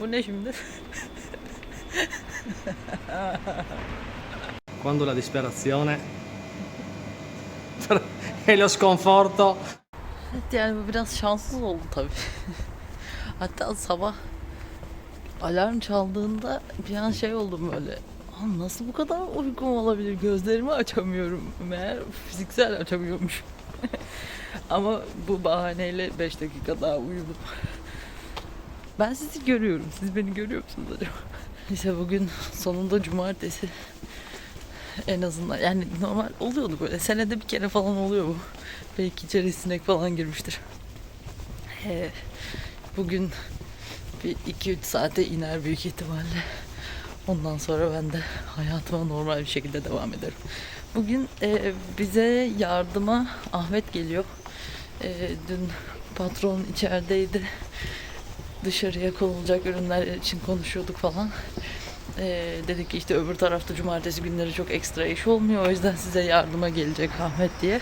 Bu ne şimdi? Quando la disperazione e lo sconforto Evet yani bu biraz şanssız oldu tabii. Hatta sabah alarm çaldığında bir an şey oldum böyle. "Aa, Nasıl bu kadar uykum olabilir? Gözlerimi açamıyorum. Meğer fiziksel açamıyormuş. Ama bu bahaneyle 5 dakika daha uyudum. Ben sizi görüyorum. Siz beni görüyor musunuz acaba? Neyse bugün sonunda cumartesi en azından yani normal oluyordu böyle senede bir kere falan oluyor bu. Belki içeri sinek falan girmiştir. Ee, bugün bir 2-3 saate iner büyük ihtimalle. Ondan sonra ben de hayatıma normal bir şekilde devam ederim. Bugün e, bize yardıma Ahmet geliyor. E, dün patron içerideydi. Dışarıya konulacak ürünler için konuşuyorduk falan. E, dedik ki işte öbür tarafta cumartesi günleri çok ekstra iş olmuyor. O yüzden size yardıma gelecek Ahmet diye.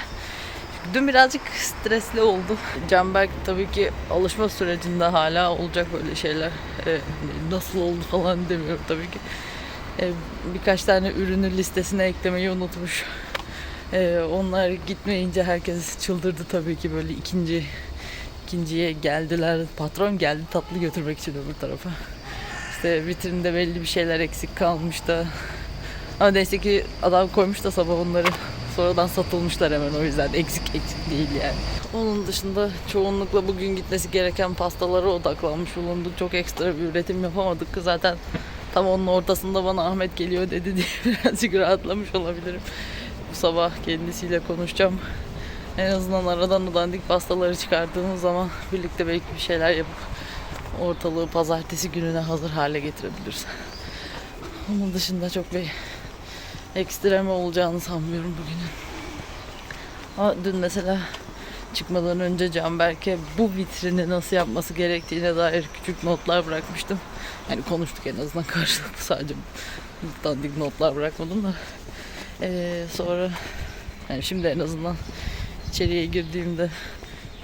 Dün birazcık stresli oldu. Canberk tabii ki alışma sürecinde hala olacak böyle şeyler. Ee, nasıl oldu falan demiyorum tabii ki. Ee, birkaç tane ürünü listesine eklemeyi unutmuş. Ee, onlar gitmeyince herkes çıldırdı tabii ki böyle ikinci ikinciye geldiler. Patron geldi tatlı götürmek için öbür tarafa. İşte vitrinde belli bir şeyler eksik kalmış da. Ama neyse ki adam koymuş da sabah onları sonradan satılmışlar hemen o yüzden eksik eksik değil yani. Onun dışında çoğunlukla bugün gitmesi gereken pastalara odaklanmış bulunduk. Çok ekstra bir üretim yapamadık. Zaten tam onun ortasında bana Ahmet geliyor dedi diye birazcık rahatlamış olabilirim. Bu sabah kendisiyle konuşacağım. En azından aradan dandik pastaları çıkardığımız zaman birlikte belki bir şeyler yapıp ortalığı pazartesi gününe hazır hale getirebiliriz. Onun dışında çok bir ekstrem olacağını sanmıyorum bugünün. Ama dün mesela çıkmadan önce Canberk'e bu vitrini nasıl yapması gerektiğine dair küçük notlar bırakmıştım. Yani konuştuk en azından karşılıklı sadece dandik notlar bırakmadım da. Ee, sonra yani şimdi en azından içeriye girdiğimde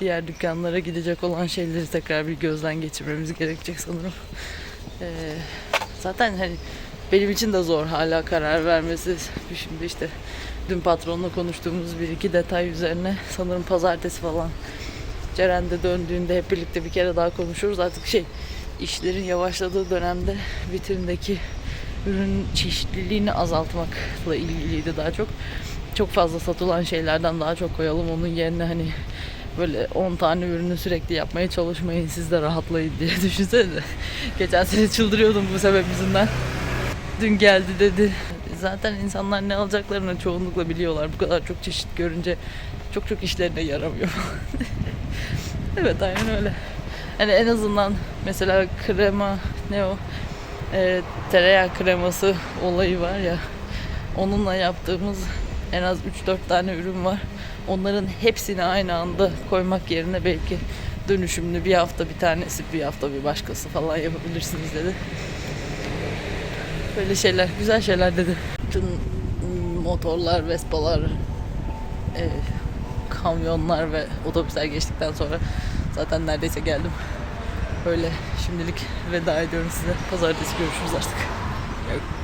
diğer dükkanlara gidecek olan şeyleri tekrar bir gözden geçirmemiz gerekecek sanırım. Ee, zaten hani benim için de zor hala karar vermesi. Şimdi işte dün patronla konuştuğumuz bir iki detay üzerine sanırım pazartesi falan Ceren de döndüğünde hep birlikte bir kere daha konuşuruz. Artık şey işlerin yavaşladığı dönemde vitrindeki ürün çeşitliliğini azaltmakla ilgiliydi daha çok. Çok fazla satılan şeylerden daha çok koyalım. Onun yerine hani böyle 10 tane ürünü sürekli yapmaya çalışmayın siz de rahatlayın diye düşünsene. Geçen sene çıldırıyordum bu sebep yüzünden dün geldi dedi. Zaten insanlar ne alacaklarını çoğunlukla biliyorlar. Bu kadar çok çeşit görünce çok çok işlerine yaramıyor. evet aynen öyle. Yani en azından mesela krema ne o Ee, tereyağı kreması olayı var ya onunla yaptığımız en az 3-4 tane ürün var. Onların hepsini aynı anda koymak yerine belki dönüşümlü bir hafta bir tanesi bir hafta bir başkası falan yapabilirsiniz dedi. Böyle şeyler, güzel şeyler dedi. Bütün motorlar, vespalar, e, kamyonlar ve otobüsler geçtikten sonra zaten neredeyse geldim. Böyle şimdilik veda ediyorum size. Pazartesi görüşürüz artık. Yok.